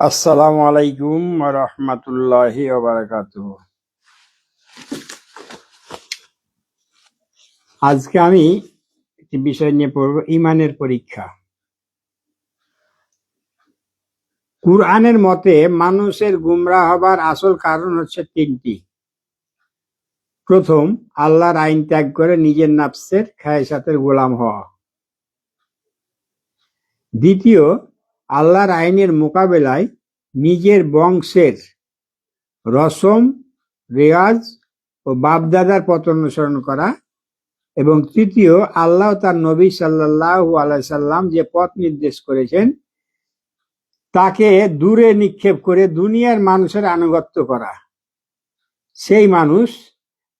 আসসালামু আলাইকুম রহমতুল্লাহি আজকে আমি একটি বিষয় নিয়ে পড়ব, ইমানের পরীক্ষা। কুরআনের মতে মানুষের গুমরা হবার আসল কারণ হচ্ছে তিনটি। প্রথম, আল্লাহর আইন ত্যাগ করে নিজের নাফসের খায়সাতের গোলাম হওয়া। দ্বিতীয় আল্লাহর আইনের মোকাবেলায় নিজের বংশের রসম, রেওয়াজ ও বাপদাদার পথ অনুসরণ করা এবং তৃতীয়, আল্লাহ তার নবী সাল্লাহ আলাইসাল্লাম যে পথ নির্দেশ করেছেন, তাকে দূরে নিক্ষেপ করে দুনিয়ার মানুষের আনুগত্য করা। সেই মানুষ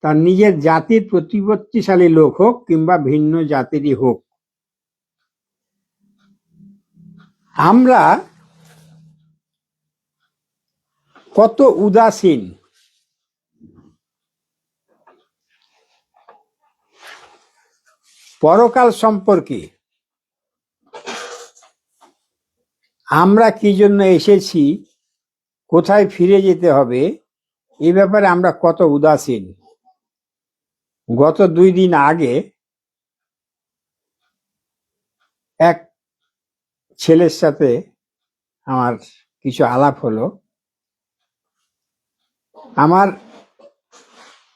তার নিজের জাতির প্রতিপত্তিশালী লোক হোক কিংবা ভিন্ন জাতিরই হোক। আমরা কত উদাসীন। পরকাল সম্পর্কে আমরা কি জন্য এসেছি, কোথায় ফিরে যেতে হবে, এ ব্যাপারে আমরা কত উদাসীন। গত দুই দিন আগে এক ছেলের সাথে আমার কিছু আলাপ হলো। আমার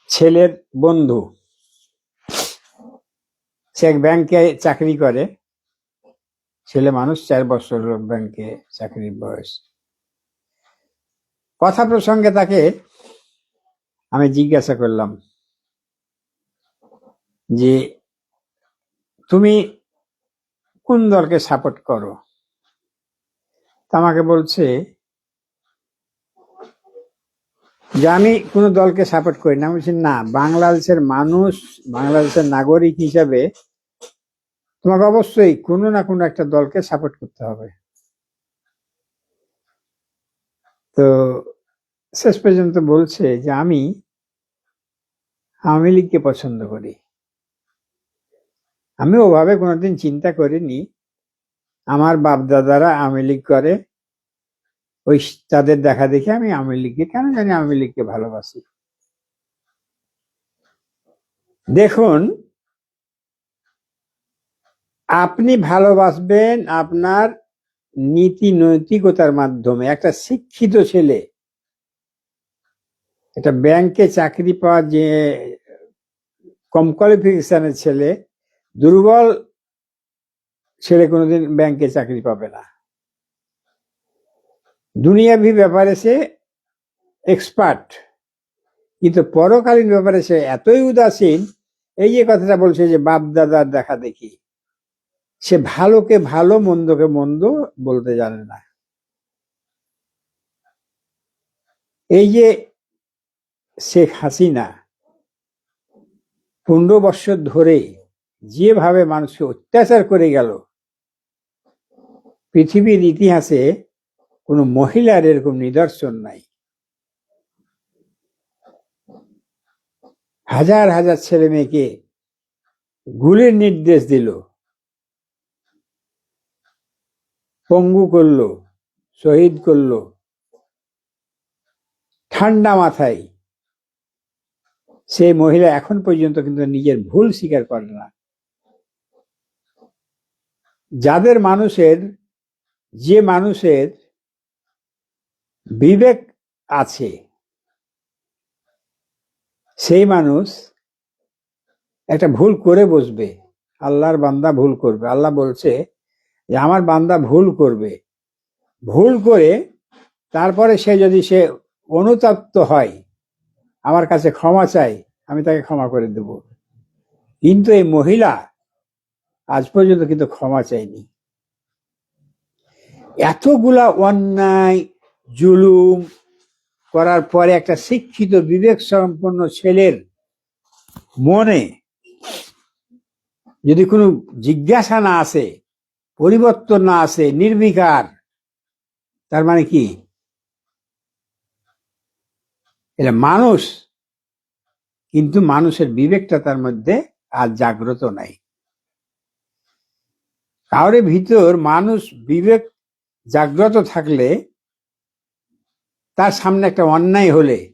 ছেলের বন্ধু, সে এক ব্যাংকে চাকরি করে। ছেলে মানুষ, চার বছর ব্যাংকে চাকরির বয়স। কথা প্রসঙ্গে তাকে আমি জিজ্ঞাসা করলাম যে, তুমি কোন দলকে সাপোর্ট করো? তা আমাকে বলছে যে আমি কোনো দলকে সাপোর্ট করি না। বলছি, না, বাংলাদেশের মানুষ, বাংলাদেশের নাগরিক হিসাবে তোমাকে অবশ্যই কোনো না কোনো একটা দলকে সাপোর্ট করতে হবে। তো শেষ পর্যন্ত বলছে যে আমি আওয়ামী লীগকে পছন্দ করি। আমি ওভাবে কোনোদিন চিন্তা করিনি আমার বাপ দাদারা আওয়ামী লীগ করে, ওই তাদের দেখা দেখে আমি আওয়ামী লীগকে, কেন জানি আওয়ামী লীগকে ভালোবাসি। দেখুন, আপনি ভালোবাসবেন আপনার নীতি নৈতিকতার মাধ্যমে। একটা শিক্ষিত ছেলে, একটা ব্যাংকে চাকরি পাওয়া যে কম কোয়ালিফিকেশনের ছেলে, দুর্বল ছেলে কোনোদিন ব্যাংকে চাকরি পাবে না। দুনিয়াবি ব্যাপারে সে এক্সপার্ট কিন্তু পরকালীন ব্যাপারে সে এতই উদাসীন, এই যে কথাটা বলছে যে বাপ দাদার দেখা দেখি, সে ভালোকে ভালো, মন্দকে মন্দ বলতে জানে না। এই যে শেখ হাসিনা পনেরো বছর ধরে যেভাবে মানুষকে অত্যাচার করে গেল পৃথিবীর ইতিহাসে কোনো মহিলার এরকম নিদর্শন নাই। হাজার হাজার ছেলে মেয়েকে গুলির নির্দেশ দিল, পঙ্গু করল, শহীদ করল, ঠান্ডা মাথায়। সেই মহিলা এখন পর্যন্ত কিন্তু নিজের ভুল স্বীকার করে না। যাদের মানুষের যে মানুষের বিবেক আছে, সেই মানুষ একটা ভুল করে বসবে। আল্লাহর বান্দা ভুল করবে। আল্লাহ বলছে যে, আমার বান্দা ভুল করবে। ভুল করে তারপরে সে যদি সে অনুতপ্ত হয়, আমার কাছে ক্ষমা চাই, আমি তাকে ক্ষমা করে দেব। কিন্তু এই মহিলা আজ পর্যন্ত কিন্তু ক্ষমা চাইনি এতগুলা অন্যায়, জুলুম করার পরে একটা শিক্ষিত বিবেক সম্পন্ন ছেলের মনে যদি কোনো জিজ্ঞাসা না আসে, পরিবর্তন না আসে, নির্বিকার, তার মানে কি? এটা মানুষ, কিন্তু মানুষের বিবেকটা তার মধ্যে আর জাগ্রত নাই। কাউরে ভিতর মানুষ বিবেক জাগ্রত থাকলে তার সামনে একটা অন্যায় হলে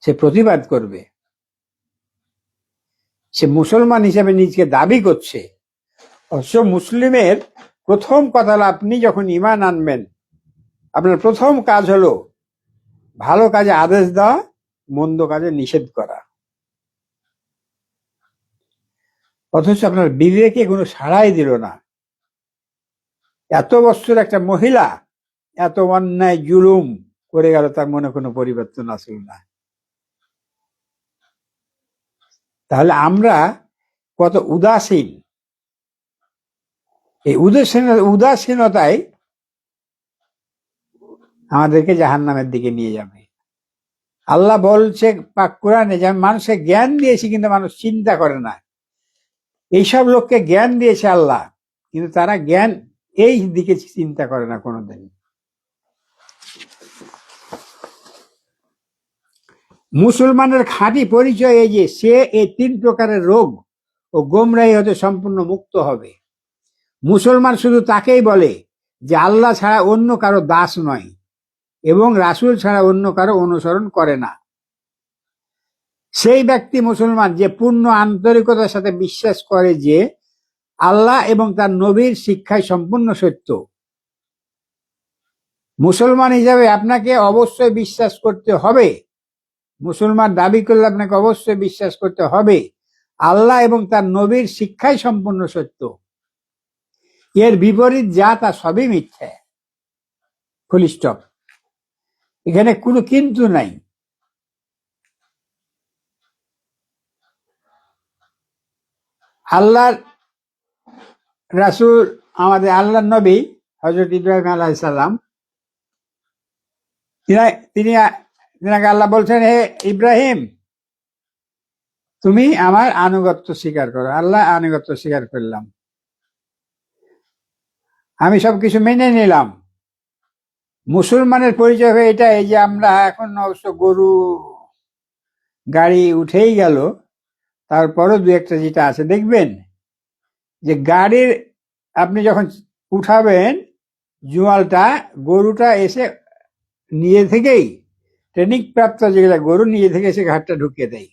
সে প্রতিবাদ করবে। সে মুসলমান হিসেবে নিজকে দাবি করছে। অবশ্য মুসলিমের প্রথম কথা আপনি যখন ইমান আনবেন, আপনার প্রথম কাজ হলো ভালো কাজে আদেশ দেওয়া, মন্দ কাজে নিষেধ করা। অথচ আপনার বিবেকে কোনো সাড়াই দিল না। এত বছর একটা মহিলা এত অন্যায়, জুলুম করে গেল, তার মনে কোনো পরিবর্তন আসল না। তাহলে আমরা কত উদাসীন। এই উদাসীন, উদাসীনতায় আমাদেরকে জাহান নামের দিকে নিয়ে যাবে। আল্লাহ বলছে পাক কোরআনে যে মানুষকে জ্ঞান দিয়েছি কিন্তু মানুষ চিন্তা করে না। এইসব লোককে জ্ঞান দিয়েছে আল্লাহ, কিন্তু তারা জ্ঞান এই দিকে চিন্তা করে না কোনোদিন। মুসলমানের খাঁটি পরিচয় এই যে, সে এই তিন প্রকারের রোগ ও গোমরাই হতে সম্পূর্ণ মুক্ত হবে। মুসলমান শুধু তাকেই বলে যে আল্লাহ ছাড়া অন্য কারও দাস নয় এবং রাসূল ছাড়া অন্য কারও অনুসরণ করে না। সেই ব্যক্তি মুসলমান যে পূর্ণ আন্তরিকতার সাথে বিশ্বাস করে যে আল্লাহ এবং তার নবীর শিক্ষায় সম্পূর্ণ সত্য। মুসলমান হিসাবে আপনাকে অবশ্যই বিশ্বাস করতে হবে। মুসলমান দাবি করলে আপনাকে অবশ্যই বিশ্বাস করতে হবে। আল্লাহ এবং তার নবীর শিক্ষাই সম্পূর্ণ সত্য। এর বিপরীত যা তা সবই মিথ্যা। ফুল স্টপ এখানে কোনো কিন্তু নাই। আল্লাহর রাসূল আমাদের আল্লাহর নবী হজরত ইব্রাহিম আলাইসাল্লাম তিনি আল্লাহ বলছেন, হে ইব্রাহিম, তুমি আমার আনুগত্য স্বীকার করো। আল্লাহ আনুগত্য স্বীকার করলাম। আমি সবকিছু মেনে নিলাম। মুসলমানের পরিচয় হয়ে এটা এই যে আমরা এখন অবশ্য গরু, গাড়ি উঠেই গেল, তারপরও দু একটা যেটা আছে, দেখবেন? যে গাড়ির আপনি যখন উঠাবেন জুয়ালটা গরুটা এসে নিজে থেকেই ট্রেনিং প্রাপ্ত যেগুলো গরু নিজে থেকে এসে ঘাটটা ঢুকিয়ে দেয়।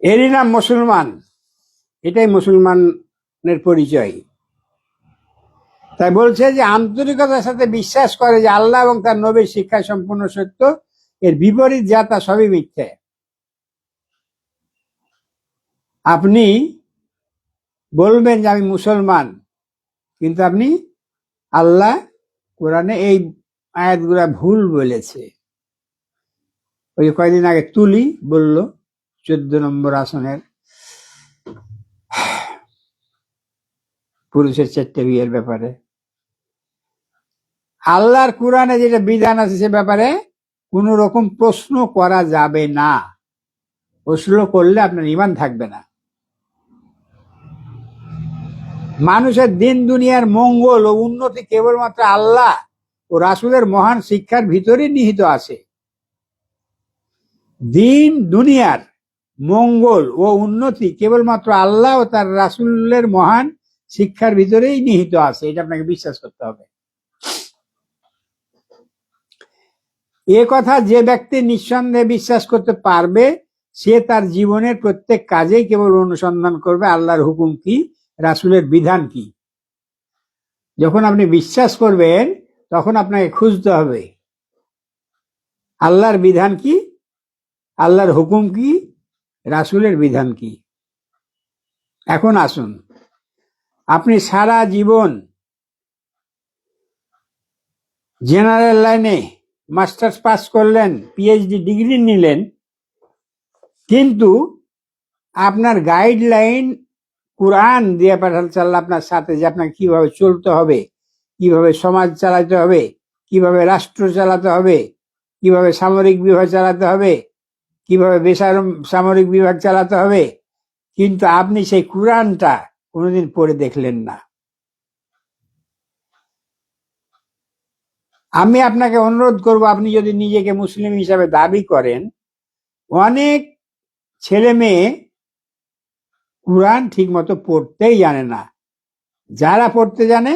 এরই নাম মুসলমান। এটাই মুসলমানের পরিচয়। তাই বলছে যে আন্তরিকতার সাথে বিশ্বাস করে যে আল্লাহ এবং তার নবীর শিক্ষা সম্পূর্ণ সত্য এর বিপরীত যা তা সবই মিথ্যে। আপনি বলবেন যে আমি মুসলমান, কিন্তু আপনি আল্লাহ কোরআনে এই আয়াতগুলা ভুল বলেছে। ওই কয়েকদিন আগে তুলি বলল, চোদ্দ নম্বর আসনের পুরুষের চারটে বিয়ের ব্যাপারে। আল্লাহর কোরআনে যেটা বিধান আছে সে ব্যাপারে কোন রকম প্রশ্ন করা যাবে না। প্রশ্ন করলে আপনার ইমান থাকবে না। মানুষের দিন দুনিয়ার মঙ্গল ও উন্নতি কেবলমাত্র আল্লাহ ও রাসুলের মহান শিক্ষার ভিতরেই নিহিত আছে। দিন দুনিয়ার মঙ্গল ও উন্নতি কেবলমাত্র আল্লাহ ও তার রাসুলের মহান শিক্ষার ভিতরেই নিহিত আছে, এটা আপনাকে বিশ্বাস করতে হবে। এ কথা যে ব্যক্তি নিঃসন্দেহে বিশ্বাস করতে পারবে, সে তার জীবনের প্রত্যেক কাজেই কেবল অনুসন্ধান করবে, আল্লাহর হুকুম কি? রাসুলের বিধান কি? যখন আপনি বিশ্বাস করবেন, তখন আপনাকে খুঁজতে হবে। আল্লাহর বিধান কি? আল্লাহর হুকুম কি? রাসুলের বিধান কি? এখন আসুন। আপনি সারা জীবন জেনারেল লাইনে মাস্টার্স পাস করলেন পিএইচডি ডিগ্রি নিলেন, কিন্তু আপনার গাইডলাইন কোরআন দিয়ে পাঠাচ্ছে আল্লাহ আপনার সাথে যে আপনাকে কীভাবে চলতে হবে, কীভাবে সমাজ চালাতে হবে, কীভাবে রাষ্ট্র চালাতে হবে, কীভাবে সামরিক বিভাগ চালাতে হবে, কীভাবে বেসার সামরিক বিভাগ চালাতে হবে, কিন্তু আপনি সেই কোরআনটা কোনোদিন পড়ে দেখলেন না। আমি আপনাকে অনুরোধ করব, আপনি যদি নিজেকে মুসলিম হিসাবে দাবি করেন, অনেক ছেলে মেয়ে কোরআন ঠিক মতো পড়তেই জানে না। যারা পড়তে জানে,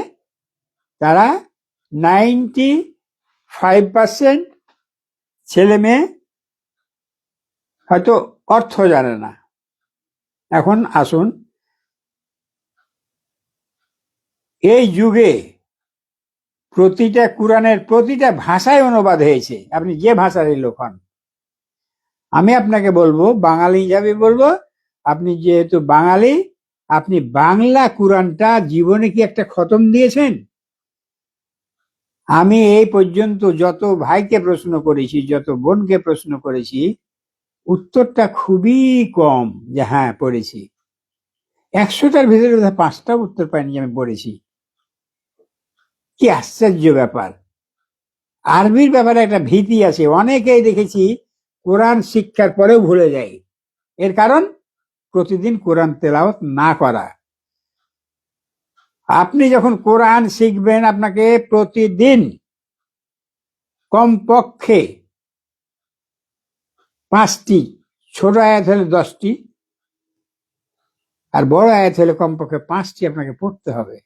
তারা নাইনটি ফাইভ পার্সেন্ট ছেলে মেয়ে হয়তো অর্থ জানে না। এখন আসুন, এই যুগে প্রতিটা কোরআনের প্রতিটা ভাষায় অনুবাদ হয়েছে। আপনি যে ভাষারই লোক হন। আমি আপনাকে বলব, বাঙালি হিসাবে বলব আপনি যেহেতু বাঙালি, আপনি বাংলা কোরআনটা জীবনে কি একটা খতম দিয়েছেন? আমি এই পর্যন্ত যত ভাইকে প্রশ্ন করেছি, যত বোনকে প্রশ্ন করেছি, উত্তরটা খুবই কম যে হ্যাঁ পড়েছি। একশোটার ভিতরে বোধহয় পাঁচটা উত্তর পাইনি আমি পড়েছি। কি আশ্চর্য ব্যাপার। আরবির ব্যাপারে একটা ভীতি আছে। অনেকেই দেখেছি, কোরআন শিক্ষার পরেও ভুলে যায়। এর কারণ? প্রতিদিন কোরআন তেলাওয়াত না করা। আপনি যখন কোরআন শিখবেন, আপনাকে প্রতিদিন কমপক্ষে পাঁচটি, ছোট আয়াত হলে দশটি আর বড় আয়াত হলে কমপক্ষে পাঁচটি আপনাকে পড়তে হবে।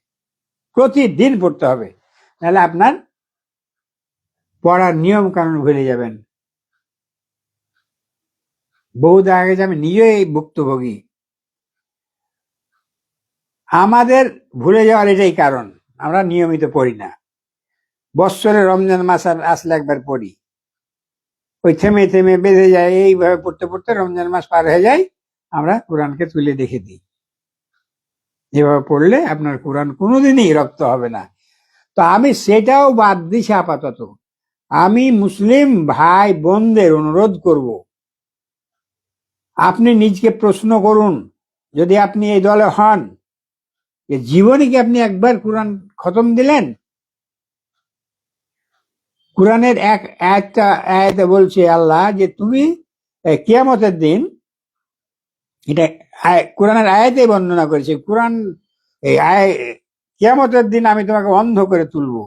প্রতিদিন পড়তে হবে। নাহলে আপনার পড়ার নিয়ম কানুন ভুলে যাবেন। বহু আগে আমি নিজেই ভুক্তভোগী। আমাদের ভুলে যাওয়ার এটাই কারণ, আমরা নিয়মিত পড়ি না। বৎসরে রমজান মাসার আসলে একবার পড়ি। ওই থেমে থেমে বেঁধে যায়, এইভাবে পড়তে পড়তে রমজান মাস পার হয়ে যায়, আমরা কোরআনকে তুলে দেখে দিই। এভাবে পড়লে আপনার কোরআন কোনোদিনই রক্ত হবে না। তো আমি সেটাও বাদ দিছি আপাতত। আমি মুসলিম ভাই বোনদের অনুরোধ করব আপনি নিজকে প্রশ্ন করুন, যদি আপনি এই দলে হন যে জীবনে কি আপনি একবার কোরআন খতম দিলেন? কোরআনের এক একটা আয়াতে বলছে আল্লাহ যে তুমি কেয়ামতের দিন, এটা কোরআনের আয়াতে বর্ণনা করেছে, কোরআন এই আয়, কিয়ামতের দিন আমি তোমাকে অন্ধ করে তুলবো।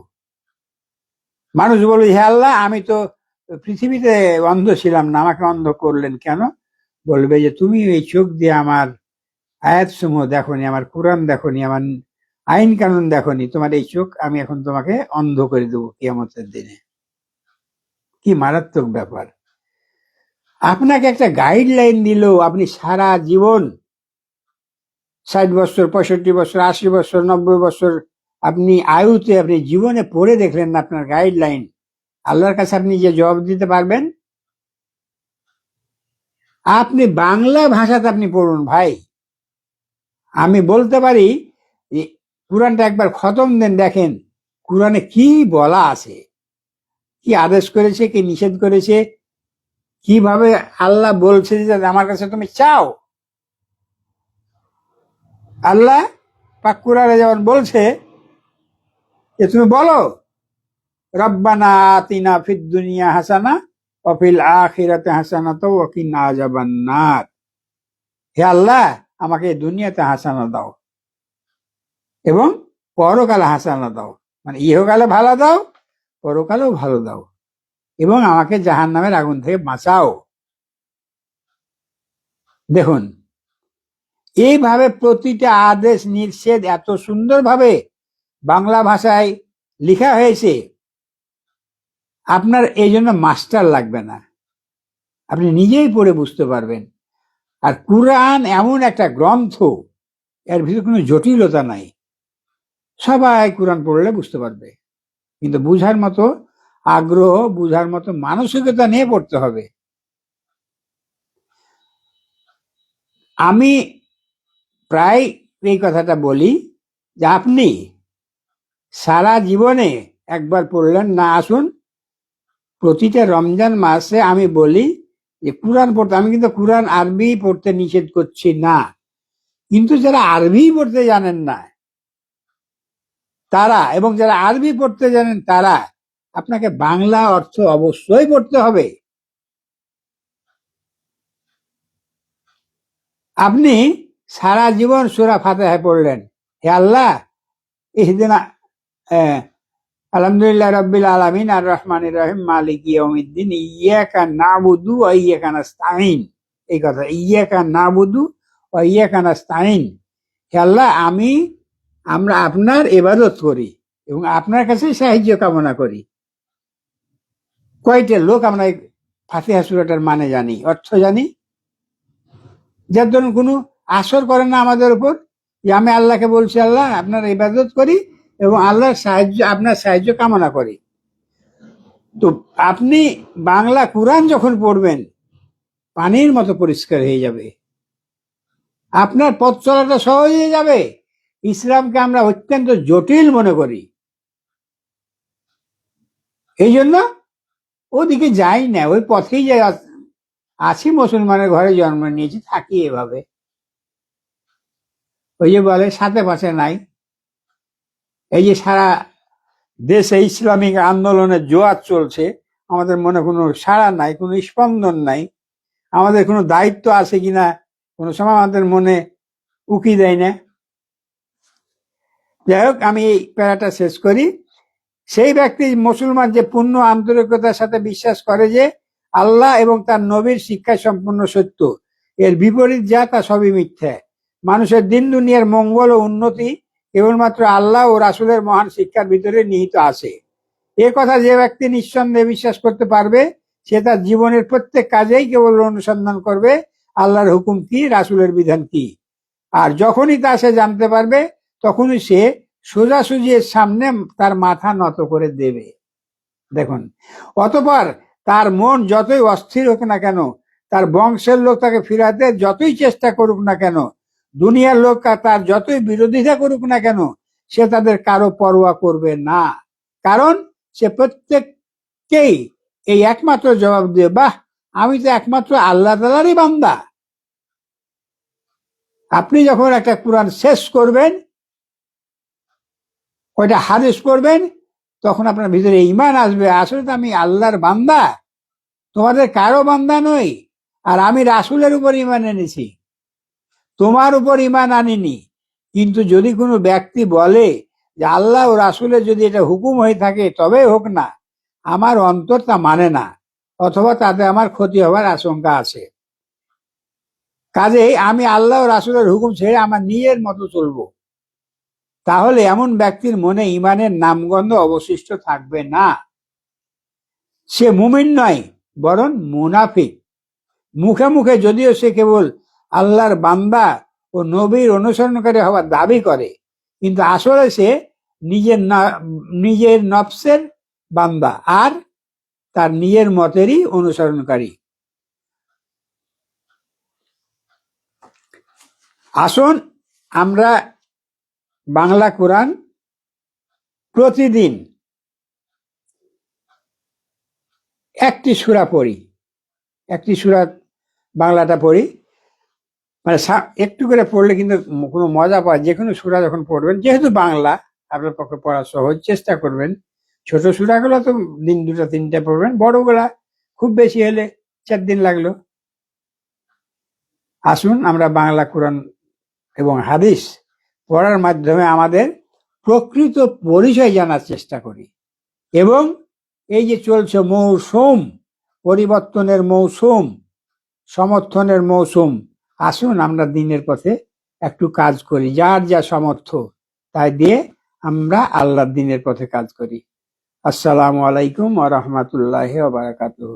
মানুষ বলবে হে আল্লাহ, আমি তো পৃথিবীতে অন্ধ ছিলাম না, আমাকে অন্ধ করলেন কেন? বলবে যে, তুমি এই চোখ দিয়ে আমার আয়াত সমূহ দেখনি, আমার কোরআন দেখনি, আমার আইন কানুন দেখনি, তোমার এই চোখ আমি এখন তোমাকে অন্ধ করে দেবো কিয়ামতের দিনে। কি মারাত্মক ব্যাপার। আপনাকে একটা গাইডলাইন দিল, আপনি সারা জীবন, ষাট বছর, পঁয়ষট্টি বছর, আশি বছর, নব্বই বছর আপনি আয়ুতে, আপনি জীবনে পড়ে দেখলেন না আপনার গাইডলাইন আল্লাহর কাছে আপনি যে জবাব দিতে পারবেন আপনি বাংলা ভাষাতে আপনি পড়ুন ভাই। আমি বলতে পারি কোরআনটা একবার খতম দেন, দেখেন কোরআনে কি বলা আছে। কি আদেশ করেছে, কি নিষেধ করেছে, কীভাবে আল্লাহ বলছে যে আমার কাছে তুমি চাও। আল্লাহ পাকুরারে যেমন বলছে যে তুমি বলো, রব্বানা আতিনা ফিদ দুনিয়া হাসানা অফিল আখিরাতে হাসানা তো ওকিনা আজাবান্নার হে আল্লাহ, আমাকে দুনিয়াতে হাসানা দাও। এবং পরকালে হাসানা দাও। মানে ইহকালে ভালো দাও, পরকালেও ভালো দাও। এবং আমাকে জাহান নামের আগুন থেকে বাঁচাও। দেখুন, এইভাবে প্রতিটা আদেশ নির্ষেধ এত সুন্দরভাবে বাংলা ভাষায় লেখা হয়েছে। আপনার এই জন্য মাস্টার লাগবে না। আপনি নিজেই পড়ে বুঝতে পারবেন। আর কুরআন এমন একটা গ্রন্থ, এর ভিতরে কোনো জটিলতা নাই। সবাই কোরআন পড়লে বুঝতে পারবে। কিন্তু বুঝার মতো আগ্রহ, বুঝার মতো মানসিকতা নিয়ে পড়তে হবে। আমি প্রায় এই কথাটা বলি যে আপনি সারা জীবনে একবার পড়লেন, না আসুন প্রতিটা রমজান মাসে আমি বলি যে কোরআন পড়তে, আমি কিন্তু কোরআন আরবি পড়তে নিষেধ করছি না। কিন্তু যারা আরবি পড়তে জানেন না, তারা এবং যারা আরবি পড়তে জানেন তারা, আপনাকে বাংলা অর্থ অবশ্যই পড়তে হবে। আপনি সারা জীবন সুরা ফাতেহা পড়লেন। হে আল্লাহ ইহদিনা আলহামদুলিল্লাহ রব্বিল আলামিন আর রহমান রহিম, মালিক ইয়মিদ্দিন ইয়াকা নাবুদু ও ইয়াকা নাস্তাইন এই কথা ইয়াকা নাবুদু ও ইয়াকা নাস্তাইন হে আল্লাহ, আমি, আমরা আপনার ইবাদত করি এবং আপনার কাছে সাহায্য কামনা করি। কয়টা লোক আমরা এই ফাতিহা সুরাটার মানে জানি, অর্থ জানি? যার জন্য কোনো আসর করে না আমাদের উপর? যে আমি আল্লাহকে বলছি, আল্লাহ, আপনার ইবাদত করি এবং আল্লাহর সাহায্য, আপনার সাহায্য কামনা করি। তো আপনি বাংলা কোরআন যখন পড়বেন, পানির মতো পরিষ্কার হয়ে যাবে। আপনার পথ চলাটা সহজ হয়ে যাবে। ইসলামকে আমরা অত্যন্ত জটিল মনে করি। এই জন্য ওদিকে যাই না, ওই পথেই যাই। আছি মুসলমানের ঘরে জন্ম নিয়েছি, থাকি এভাবে। ওই যে বলে, সাথে পাশে নাই। এই যে সারা দেশে ইসলামিক আন্দোলনের জোয়ার চলছে, আমাদের মনে কোনো সাড়া নাই, কোনো স্পন্দন নাই। আমাদের কোনো দায়িত্ব আছে কিনা, কোনো সময় আমাদের মনে উকি দেয় না। যাই হোক, আমি এই প্যারাটা শেষ করি। সেই ব্যক্তি, মুসলমান যে পূর্ণ আন্তরিকতার সাথে বিশ্বাস করে যে আল্লাহ এবং তার নবীর শিক্ষায় সম্পূর্ণ সত্য, এর বিপরীত যা তা সবই মিথ্যা। মানুষের দিন দুনিয়ার মঙ্গল ও উন্নতি কেবলমাত্র আল্লাহ ও রাসুলের মহান শিক্ষার ভিতরে নিহিত আছে। এ কথা যে ব্যক্তি নিঃসন্দেহে বিশ্বাস করতে পারবে, সে তার জীবনের প্রত্যেক কাজেই কেবল অনুসন্ধান করবে, আল্লাহর হুকুম কি, রাসুলের বিধান কি। আর যখনই তা সে জানতে পারবে, তখনই সে সোজাসুজি এর সামনে তার মাথা নত করে দেবে। দেখুন, অতপর তার মন যতই অস্থির হোক না কেন, তার বংশের লোক তাকে ফিরাতে যতই চেষ্টা করুক না কেন দুনিয়ার লোক তার যতই বিরোধিতা করুক না কেন, সে তাদের কারও পরোয়া করবে না। কারণ সে প্রত্যেককেই এই একমাত্র জবাব দিয়ে, বাহ, আমি তো একমাত্র আল্লাহ তালারই বান্দা। আপনি যখন একটা কোরআন শেষ করবেন, ওইটা হাদিস করবেন তখন আপনার ভিতরে ইমান আসবে, আসলে তো আমি আল্লাহর বান্দা, তোমাদের কারও বান্দা নই, আর আমি রাসুলের উপর ইমান এনেছি। তোমার উপর ইমান আনিনি। কিন্তু যদি কোনো ব্যক্তি বলে যে আল্লাহ ও রাসুলের যদি এটা হুকুম হয়ে থাকে তবে হোক না। আমার অন্তর তা মানে না, অথবা তাতে আমার ক্ষতি হওয়ার আশঙ্কা আছে। কাজেই আমি আল্লাহ রাসুলের হুকুম ছেড়ে আমার নিজের মতো চলবো। তাহলে এমন ব্যক্তির মনে ইমানের নামগন্ধ অবশিষ্ট থাকবে না। সে মুমিন নয়, বরং মুনাফিক। মুখে মুখে যদিও সে কেবল আল্লাহর বান্দা ও নবীর অনুসরণকারী হওয়ার দাবি করে। কিন্তু আসলে সে নিজের নিজের নফসের বান্দা আর তার নিজের মতেরই অনুসরণকারী। আসুন আমরা বাংলা কোরআন প্রতিদিন একটি সুরা পড়ি। একটি সুরা বাংলাটা পড়ি। মানে একটু করে পড়লে কিন্তু কোনো মজা পায় যে কোনো সুরা যখন পড়বেন, যেহেতু বাংলা, আপনার পক্ষে পড়া সহজ, চেষ্টা করবেন। ছোট সুরাগুলো তো দিন দুটো, তিনটে পড়বেন, বড়গুলা খুব বেশি হলে চার দিন লাগল। আসুন, আমরা বাংলা, কোরআন এবং হাদিস পড়ার মাধ্যমে আমাদের প্রকৃত পরিচয় জানার চেষ্টা করি। এবং এই যে চলছে মৌসুম, পরিবর্তনের মৌসুম, সমর্থনের মৌসুম আসুন আমরা দিনের পথে একটু কাজ করি, যার যা সামর্থ্য তাই দিয়ে আমরা আল্লাহর দিনের পথে কাজ করি। আসসালামু আলাইকুম আ রহমতুল্লাহ বারাকাতুহ।